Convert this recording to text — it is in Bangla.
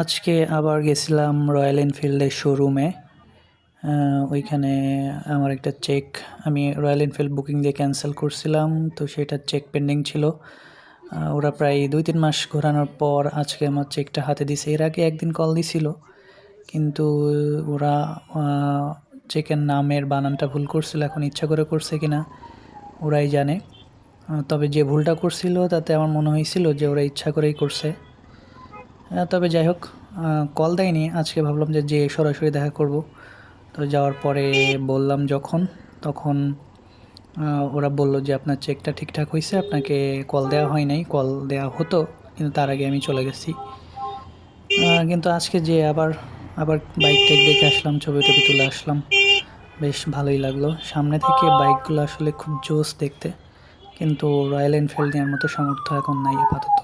আজকে আবার গেছিলাম রয়্যাল এনফিল্ডের শোরুমে ওইখানে আমার একটা চেক আমি রয়্যাল এনফিল্ড বুকিং দিয়ে ক্যান্সেল করছিলাম, তো সেটা চেক পেন্ডিং ছিল। ওরা প্রায় দুই তিন মাস ঘোরানোর পর আজকে আমার চেকটা হাতে দিছে। এর আগে একদিন কল দিছিল, কিন্তু ওরা চেকের নামের বানানটা ভুল করছিল, এখন ইচ্ছা করে করছে কি না ওরাই জানে। তবে যে ভুলটা করছিল, তাতে আমার মনে হয়েছিল যে ওরা ইচ্ছা করেই করছে। তবে যাই হোক কল দেয়নি। আজকে ভাবলাম যে যে সরাসরি দেখা করব। তো যাওয়ার পরে বললাম যখন, তখন ওরা বলল যে, আপনার চেকটা ঠিকঠাক হয়েছে আপনাকে কল দেওয়া হয় নাই। কল দেওয়া হতো, কিন্তু তার আগে আমি চলে গেছি। কিন্তু আজকে যে আবার আবার বাইক টেক দেখে আসলাম, ছবি টবি তুলে আসলাম, বেশ ভালোই লাগল। সামনে থেকে বাইকগুলো আসলে খুব জোস দেখতে, কিন্তু রয়্যাল এনফিল্ড নেওয়ার মতো সামর্থ্য এখন নাই আপাতত।